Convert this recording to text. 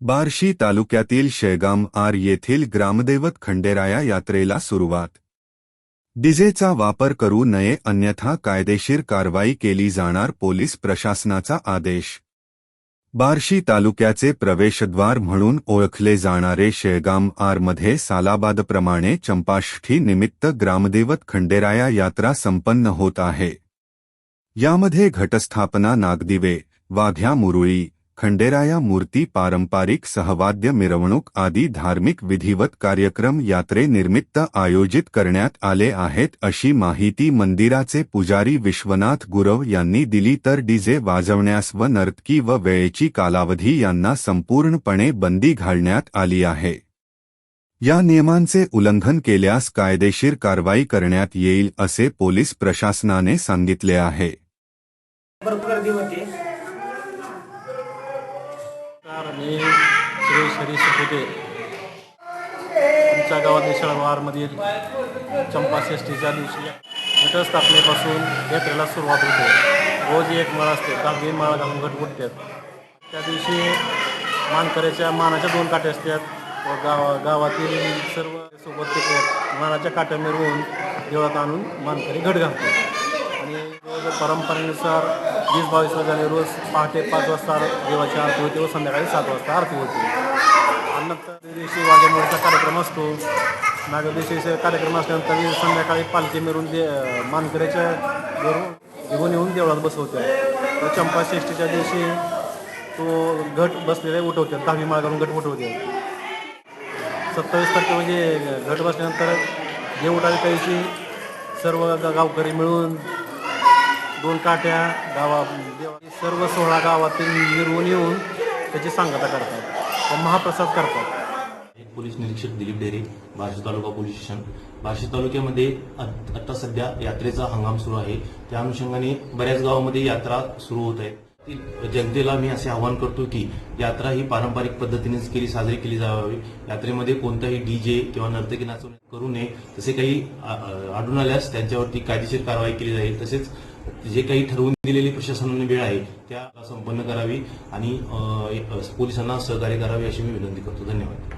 बार्शी तालुक्यातील शेगाम आर येथील ग्रामदैवत खंडेराया यात्रेला सुरुवात. डिझेचा वापर करू नये अन्यथा कायदेशीर कारवाई केली जाणार पोलीस प्रशासनाचा आदेश. बार्शी तालुक्याचे प्रवेशद्वार म्हणून ओळखले जाणारे शेगाम आरमध्ये सालाबादप्रमाणे चंपाष्ठी निमित्त ग्रामदेवत खंडेराया यात्रा संपन्न होत आहे. यामध्ये घटस्थापना नागदिवे वाघ्या मुरुळी खंडेराया मूर्ती पारंपरिक सहवाद्य मिरवणूक आदी धार्मिक विधिवत कार्यक्रम यात्रेनिमित्त आयोजित करण्यात आले आहेत अशी माहिती मंदिराचे पुजारी विश्वनाथ गुरव यांनी दिली तर डीजे वाजवण्यास व नर्तकी व वेळेची कालावधी यांना संपूर्णपणे बंदी घालण्यात आली आहे. या नियमांचे उल्लंघन केल्यास कायदेशीर कारवाई करण्यात येईल असे पोलीस प्रशासनाने सांगितले आहे. सुरेश हरी आमच्या गावात निशाळवारमधील चंपाषष्टीच्या दिवशी घटस्थापनेपासून यात्रेला सुरुवात होते. रोज एक माळ असते दहावी माळ घालून घट उठतात त्या दिवशी मानकऱ्याच्या मानाच्या दोन काटे असतात. व गावा गावातील सर्व सोबत ते मानाच्या काट्या मिरवून देवळात आणून मानकरी घट घालतात. आणि परंपरेनुसार वीस बावीस वाजताने रोज पहाटे पाच वाजता देवाची आरती होते व संध्याकाळी सात वाजता आरती होते. आणि नंतर त्या दिवशी वाघ्यामुळेचा कार्यक्रम असतो. नागल्या कार्यक्रम असल्यानंतर संध्याकाळी पालखी मिळून दे मानकऱ्याच्या घरून घेऊन येऊन देवळात बसवतात व चंपाषष्टीच्या दिवशी तो घट बसलेले उठवतात. दहावी माळ घालून घट उठवते सत्तावीस तारखे म्हणजे घट बसल्यानंतर देव उठावे त्या दिवशी सर्व गावकरी मिळून दोन काट्या गावा देवा- सर्व सोळा गावातील मिरवून येऊन त्याची सांगता करतात. व महाप्रसाद करतात. एक पोलीस निरीक्षक दिलीप डेरे बार्शी तालुका पोलीस स्टेशन. बार्शी तालुक्यामध्ये आत्ता सध्या यात्रेचा हंगाम सुरू आहे. त्या अनुषंगाने बऱ्याच गावामध्ये यात्रा सुरू होत आहे. जनतेला मी असे आवाहन करतो की यात्रा ही पारंपरिक पद्धतीनेच केली साजरी केली जावी यात्रेमध्ये कोणताही डीजे किंवा नर्तकी नाचवणे करू नये तसे काही आढळून आल्यास त्यांच्यावरती कायदेशीर कारवाई केली जाईल. तसेच जे काही ठरवून दिलेली प्रशासनाने वेळ आहे त्या संपन्न करावी आणि पोलिसांना सहकार्य करावे अशी मी विनंती करतो. धन्यवाद.